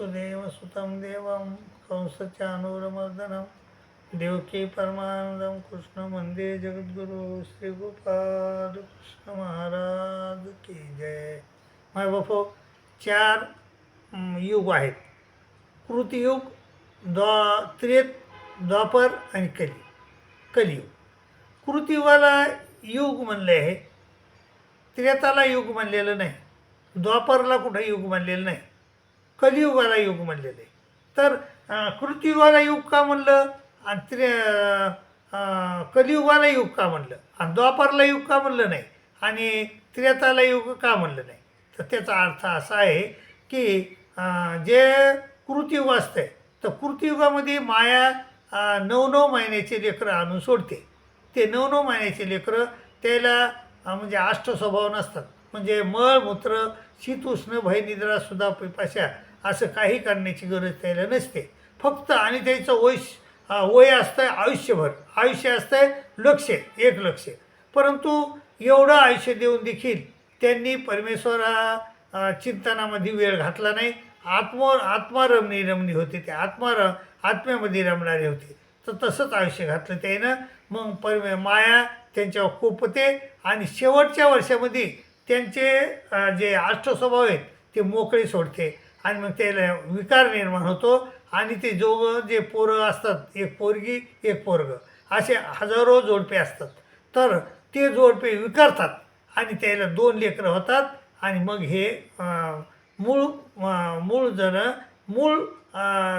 वसुदेवसुतं देवं कंसचानूरमर्दनं। देवकी परमानंदं कृष्ण मंदिर जगद्गुरु श्री गोपाल कृष्ण महाराज की जय। माय बापो चार युग आहेत. कृतयुग द्वा त्रेत द्वापर आणि कली कलियुग. कृतयुगाला युग म्हणले आहे. त्रेताला युग म्हणलेलं नाही. द्वापरला कुठं युग म्हणलेलं नाही. कलियुगाला युग म्हणलेलं. आहे तर कृतियुगाला युग का म्हणलं? आणि त्रे कलियुगाला युग का म्हणलं? आणि द्वापारला युग का म्हणलं नाही? आणि त्रेताला युग का म्हणलं नाही? तर त्याचा अर्थ असा आहे की जे जे असतं असतंय तर कृतियुगामध्ये माया नऊ नऊ महिन्याचे लेकरं आणून सोडते. ते नऊ नऊ महिन्याचे लेकरं त्याला म्हणजे अष्ट स्वभाव नसतात. म्हणजे मळ मूत्र शीत भय निद्रा सुद्धा पिपाशा असं काही करण्याची गरज त्याला नसते. फक्त आणि त्याचं वय वय असतं आयुष्यभर. आयुष्य असतं लक्ष एक लक्ष. परंतु एवढं आयुष्य देऊन देखील त्यांनी परमेश्वरा चिंतनामध्ये वेळ घातला नाही. आत्म आत्मारमणी रमणी होते ते. आत्मार आत्म्यामध्ये रमणारे होते. तर तसंच आयुष्य घातलं त्यानं. मग परमे माया त्यांच्यावर कोपते आणि शेवटच्या वर्षामध्ये त्यांचे जे अष्टस्वभाव आहेत ते मोकळे सोडते आणि मग त्याला विकार निर्माण होतो आणि ते जोग जे पोरं असतात एक पोरगी एक पोरग असे हजारो जोडपे असतात. तर ते जोडपे विकारतात आणि त्याला दोन लेकरं होतात आणि मग हे मूळ मूळ जण मूळ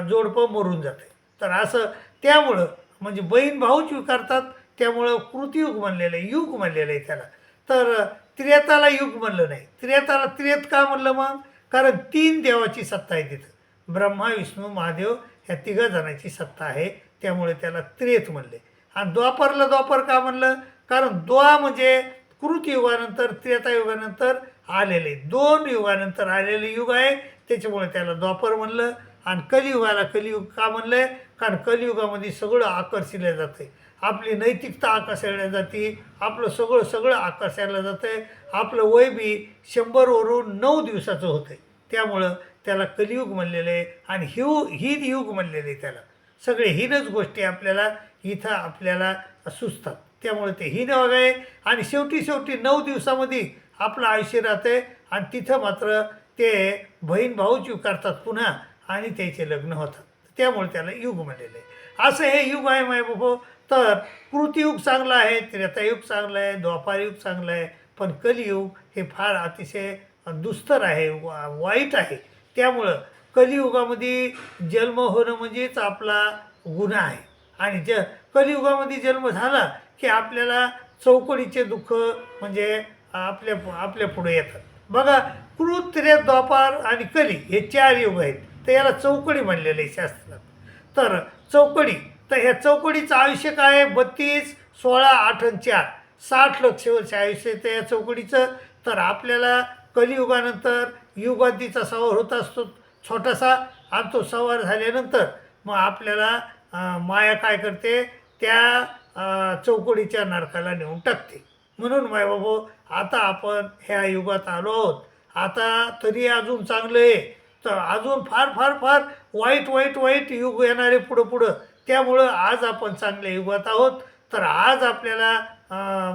जोडपं मरून जाते. तर असं त्यामुळं म्हणजे बहीण भाऊच विकारतात त्यामुळं कृतयुग म्हणलेलं आहे युग म्हणलेलं आहे त्याला. तर त्रेताला युग म्हणलं नाही. त्रेताला त्रेत का म्हणलं मग? कारण तीन देवाची सत्ता आहे तिथं. ब्रह्मा विष्णू महादेव ह्या तिघा जणांची सत्ता आहे. त्यामुळे त्याला त्रेत म्हणले. आणि द्वापरला द्वापर का म्हणलं? कारण द्वा म्हणजे कृतयुगानंतर त्रेतायुगानंतर आलेले. दोन युगानंतर आलेले युग आहे. त्याच्यामुळे त्याला द्वापर म्हणलं. आणि कलियुगाला कलियुग का म्हणलं आहे कारण कलियुगामध्ये सगळं आकर्षिलं जातं आपली नैतिकता आकर्षल्या जाते आपलं सगळं सगळं आकर्षायला जातं आहे आपलं वय बी शंभरवरून नऊ दिवसाचं होतं आहे त्यामुळं त्याला कलियुग म्हणलेलं आहे आणि हिव हीन युग म्हणलेलं आहे त्याला. सगळे हीनच गोष्टी आपल्याला इथं आपल्याला सुचतात. त्यामुळे ते हीन आहे आणि शेवटी शेवटी नऊ दिवसामध्ये आपलं आयुष्य राहतं आहे आणि तिथं मात्र ते बहीण भाऊ स्वीकारतात पुन्हा आणि त्याचे लग्न होतात. त्यामुळे त्याला युग म्हणलेलं आहे. असं हे युग आहे माय बाबा तर कृतियुग चांगलं आहे त्रेतायुग चांगलं आहे द्वापारयुग चांगलं आहे पण कलियुग हे फार अतिशय दुस्तर आहे वा वाईट आहे. त्यामुळं कलियुगामध्ये जन्म होणं म्हणजेच आपला गुन्हा आहे. आणि ज कलियुगामध्ये जन्म झाला की आपल्याला चौकडीचे दुःख म्हणजे आपल्या आपल्या पुढे येतात. बघा कृत्रे द्वापार आणि कली हे चार युग आहेत. तर याला चौकडी म्हणलेलं आहे शास्त्रात. तर चौकडी तर ह्या चौकडीचं आयुष्य काय आहे? बत्तीस सोळा आठ आणि चार. साठ लक्ष वर्ष आयुष्य आहे या चौकडीचं तर आपल्याला कलियुगानंतर युगांतीचा सवार होत असतो. छोटासा आणि तो सवार झाल्यानंतर मग आपल्याला माया काय करते? त्या चौकडीच्या नरकाला नेऊन टाकते. म्हणून माय बाबू आता आपण ह्या युगात आलो आहोत. आता तरी अजून चांगलं आहे. तर अजून फार फार फार वाईट वाईट वाईट युग येणारे पुढं पुढं. त्यामुळं आज आपण चांगल्या युगात आहोत. तर आज आपल्याला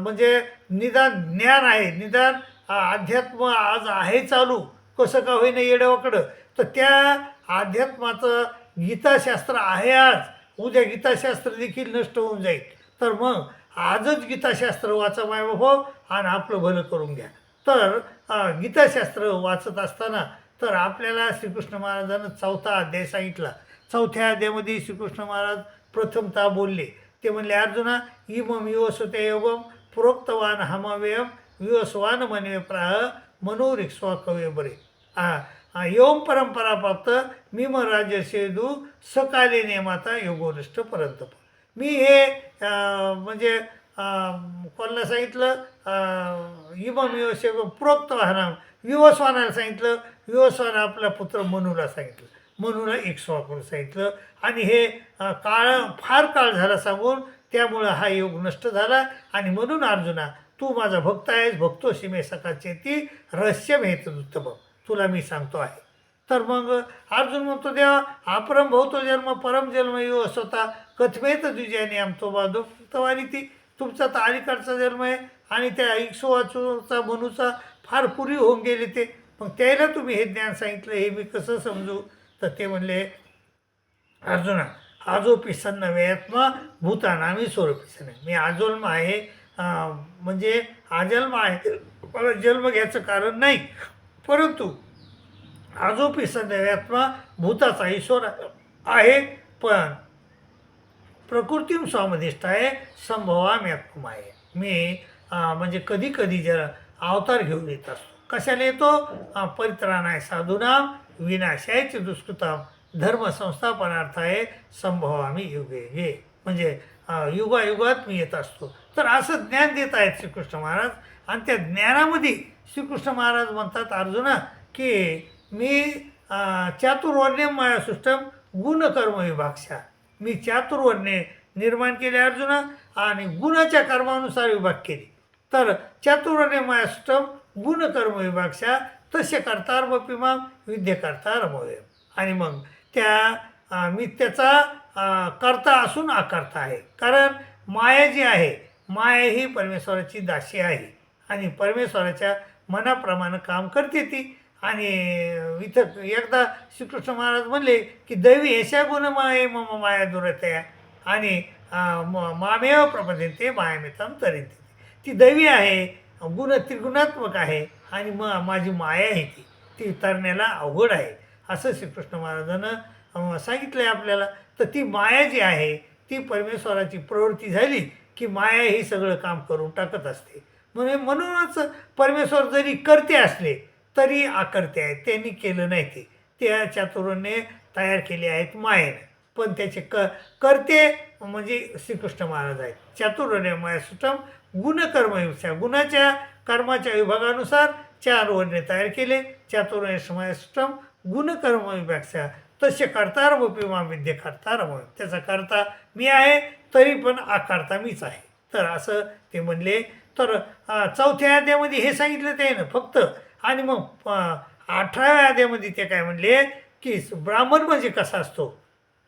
म्हणजे निदान ज्ञान आहे. निदान अध्यात्म आज आहे चालू. कसं का होईना येड्यावाकडं? तर त्या अध्यात्माचं गीताशास्त्र आहे आज. उद्या गीताशास्त्र देखील नष्ट होऊन जाईल. तर मग आजच गीताशास्त्र वाचा माय बाबा आणि आपलं भलं करून घ्या. तर गीताशास्त्र वाचत असताना तर आपल्याला श्रीकृष्ण महाराजानं चौथा अध्याय सांगितला. चौथ्या अध्यामध्ये श्रीकृष्ण महाराज प्रथमतः बोलले. ते म्हणले अर्जुना इमम युवसते योगम प्रोक्तवान हमाव्ययम विवस्वान मनवे प्राह मनोरिक्स्वा कवे बरे. आ योम परंपरा प्राप्त मी राज्य सेदू सकाले नेमाता योगोनिष्ठ परंतप मी हे म्हणजे कोणाला सांगितलं? इमम युवस प्रोक्त वाहना विवस्वानाला सांगितलं विवस्वान आपला पुत्र मनूला सांगितलं. म्हणून एक करून सांगितलं आणि हे काळ फार काळ झाला सांगून त्यामुळं हा योग नष्ट झाला. आणि म्हणून अर्जुना तू माझा भक्त आहेस भक्तो सीमे सकाचे ती रहस्यम हे उत्तम तुला मी सांगतो आहे. तर मग अर्जुन म्हणतो देवा अपरम भवतो जन्म परम जन्म यो स्वतः. कथमेत द्विजयाने आमतो बाधुक्तवारी ती. तुमचा तर अलीकडचा जन्म आहे आणि त्या इक्सोवाचूचा मनूचा फार पूर्वी होऊन गेले ते. मग त्याला तुम्ही हे ज्ञान सांगितलं हे मी कसं समजू? तर ते म्हणले अर्जुना आजोपी सन्न वेत्मा भूतानामी स्वरूपी सन्न मी आजोल्म आहे म्हणजे आजन्म आहे. मला जन्म घ्यायचं कारण नाही. परंतु आजोपी सन्न वेत्मा भूताचा ईश्वर आहे पण प्रकृती स्वामनिष्ठ आहे संभवामी आहे. मी म्हणजे कधी कधी जर अवतार घेऊन येत असतो. कशाला येतो? परित्राण आहे साधूनाम विनाशायचे दुष्कृतम धर्म संस्थापनार्थाय संभवामी युगे. हे म्हणजे युगायुगात मी येत असतो. तर असं ज्ञान देत आहेत श्रीकृष्ण महाराज. आणि त्या ज्ञानामध्ये श्रीकृष्ण महाराज म्हणतात अर्जुना की मी चातुर्वर्ण्य माया मायासृष्टम गुणकर्म विभागशा. मी चातुर्वर्णे निर्माण केले अर्जुना आणि गुणाच्या कर्मानुसार विभाग केले. तर चातुर्वर्णे मायासृष्टम गुणकर्म विभागशा. तसे करतार बपिमा विद्य करता मोय आणि मग त्या मित्याचा मी त्याचा करता असून अकर्ता आहे. कारण माया जी आहे माया ही परमेश्वराची दासी आहे. आणि परमेश्वराच्या मनाप्रमाणे काम करते ती. आणि इथं एकदा श्रीकृष्ण महाराज म्हणले की दैवी यशा गुण माये मम माया दुरतया. आणि मामेव म- मामेव प्रपंचते मायामितम तरिते. ती दैवी आहे गुण त्रिगुणात्मक आहे. आणि मग माझी माया आहे ती. ती तरण्याला अवघड आहे. असं श्रीकृष्ण महाराजानं सांगितलं आहे आपल्याला. तर ती माया जी आहे ती परमेश्वराची प्रवृत्ती झाली की माया ही सगळं काम करून टाकत असते. म्हणजे म्हणूनच परमेश्वर जरी करते असले तरी आकर्ते आहेत. त्यांनी केलं नाही ते. त्या चातुर्याने तयार केले आहेत मायेनं. पण त्याचे क करते म्हणजे श्रीकृष्ण महाराज आहेत. चातुर्य मायासुटम गुणकर्मयुक्त्या गुणाच्या कर्माच्या विभागानुसार चार वर्णे तयार केले. चातुर्य मायासुटम गुणकर्म विभागच्या तसे करतार वपी मा विद्य करतार त्याचा करता मी आहे तरी पण आकारता मीच आहे. तर असं ते म्हणले. तर चौथ्या अध्यामध्ये हे सांगितलं ते ना फक्त. आणि मग अठराव्या अध्यामध्ये ते काय म्हणले की ब्राह्मण म्हणजे कसा असतो?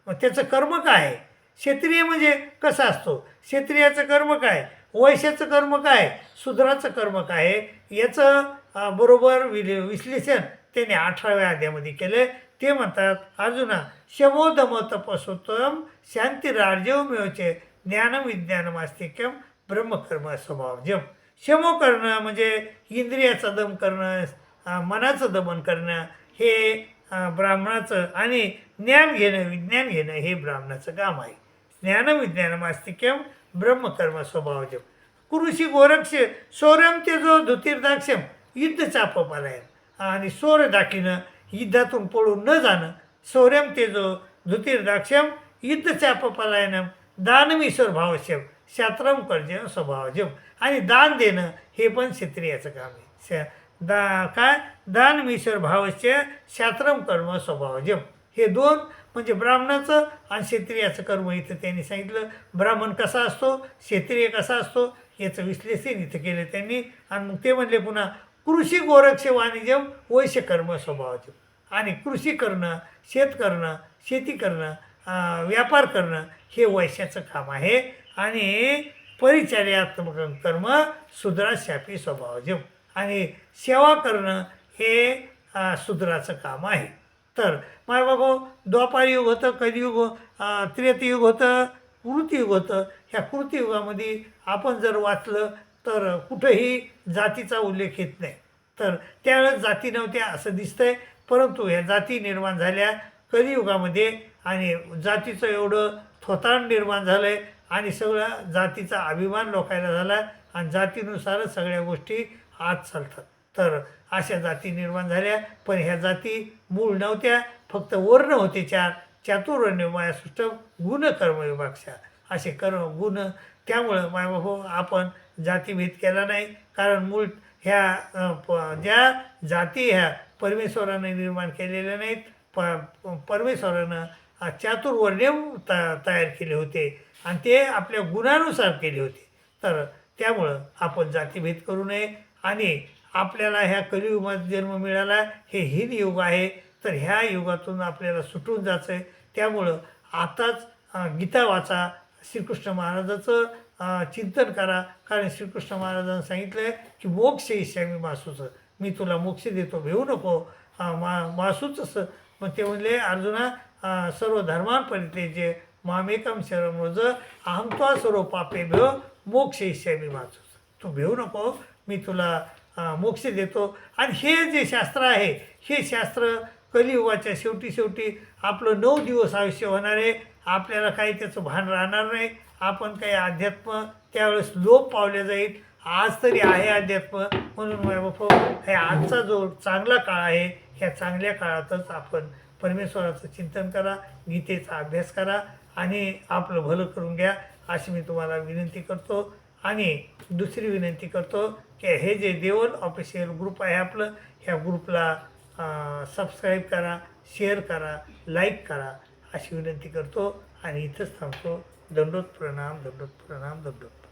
मग त्याचं कर्म काय? आहे? क्षेत्रीय म्हणजे कसा असतो? क्षेत्रियाचं कर्म काय? वैश्याचं कर्म काय? शूद्राचं कर्म काय? याचं बरोबर विले विश्लेषण त्याने अठराव्या अध्यामध्ये केलं ते म्हणतात अर्जुना शमोदम तपसोत्तम शांतिरार्जव ज्ञानविज्ञान ज्ञानविज्ञानमास्तिक्यम ब्रह्मकर्म स्वभावजम शमो करणं म्हणजे इंद्रियाचं दम करणं मनाचं दमन करणं हे ब्राह्मणाचं आणि ज्ञान घेणं विज्ञान घेणं हे ब्राह्मणाचं काम आहे. ज्ञानविज्ञानमास्तिक्यम ब्रह्मकर्म स्वभावजम कुरुषी गोरक्ष सौरम तेजो धुतीर्दाक्षम युद्ध चापपालायन. आणि सोर दाखिणं युद्धातून पळून न जाणं शौर्यम तेजो धुतीर्दाक्षम युद्ध चापपालायनम दानमीश्वर भावश्यम शात्रम कर्जन स्वभावजम. आणि दान देणं हे पण क्षत्रियाचं काम आहे. श दा काय? दानमीश्वर भावश्य शात्रम कर्म स्वभावजम. हे दोन म्हणजे ब्राह्मणाचं आणि क्षेत्रियाचं कर्म इथं त्यांनी सांगितलं. ब्राह्मण कसा असतो? क्षेत्रीय कसा असतो? याचं विश्लेषण इथं केलं त्यांनी. आणि मग ते म्हणले पुन्हा कृषी गोरक्ष वाणिज्यम वैश्य कर्म स्वभावाचे. आणि कृषी करणं शेत करणं शेती करणं व्यापार करणं हे वैश्याचं काम आहे. आणि परिचर्यात्मक कर्म शूद्राशापी स्वभावजम आणि सेवा करणं हे शूद्राचं काम आहे. तर माय बाबा द्वापार युग होतं कलियुग त्रेतयुग होतं कृतियुग होतं. ह्या कृतियुगामध्ये आपण जर वाचलं तर कुठंही जातीचा उल्लेख येत नाही. तर त्यावेळेस जाती नव्हत्या असं दिसतंय परंतु ह्या जाती निर्माण झाल्या कलियुगामध्ये आणि जातीचं एवढं थोतांड निर्माण झालं आहे आणि सगळ्या जातीचा अभिमान लोकायला झाला आणि जातीनुसारच सगळ्या गोष्टी आत चालतात. तर अशा जाती निर्माण झाल्या पण ह्या जाती मूळ नव्हत्या फक्त वर्ण होते चार. चातुर्य मायासृष्ट गुणकर्म विभागशा असे कर्म गुण त्यामुळं मायबाबा आपण जातीभेद केला नाही. कारण मूळ ह्या प- ज्या जाती ह्या परमेश्वराने निर्माण केलेल्या नाहीत प परमेश्वरानं चातुर्वर्ण्य त तयार केले होते आणि ते आपल्या गुणानुसार केले होते. तर त्यामुळं आपण जातीभेद करू नये आणि आपल्याला ह्या कलियुगात जन्म मिळाला हे हिन युग आहे. तर ह्या युगातून आपल्याला सुटून जायचं आहे त्यामुळं आताच गीता वाचा श्रीकृष्ण महाराजाचं चिंतन करा. कारण श्रीकृष्ण महाराजांनी सांगितलं आहे की मोक्ष इश्यामी मासूचं. मी तुला मोक्ष देतो भेऊ नको. मा मासूच असं मग ते म्हणले अर्जुना सर्व धर्मांपरीतले जे मामेकम शरण रोज अहम तो सर्व पापे भेव मोक्ष इश्यामी मासूच. तू भेऊ नको. मी तुला मोक्ष देतो. आणि हे जे शास्त्र आहे हे शास्त्र कलियुगाच्या शेवटी शेवटी आपलं नऊ दिवस आयुष्य होणार आहे. आपल्याला काही त्याचं भान राहणार नाही. आपण काही अध्यात्म त्यावेळेस लोप पावले जाईल. आज तरी आहे अध्यात्म. म्हणून वैभव हे आजचा जो चांगला काळ आहे ह्या चांगल्या काळातच आपण परमेश्वराचं चिंतन करा गीतेचा अभ्यास करा आणि आपलं भलं करून घ्या अशी मी तुम्हाला विनंती करतो. आणि दुसरी विनंती करतो की हे जे देवल ऑफिशियल ग्रुप आहे आपलं ह्या ग्रुपला सबस्क्राईब करा शेअर करा लाईक करा अशी विनंती करतो. आणि इथंच थांबतो. दंडोत प्रणाम दंडोत प्रणाम दंडोत.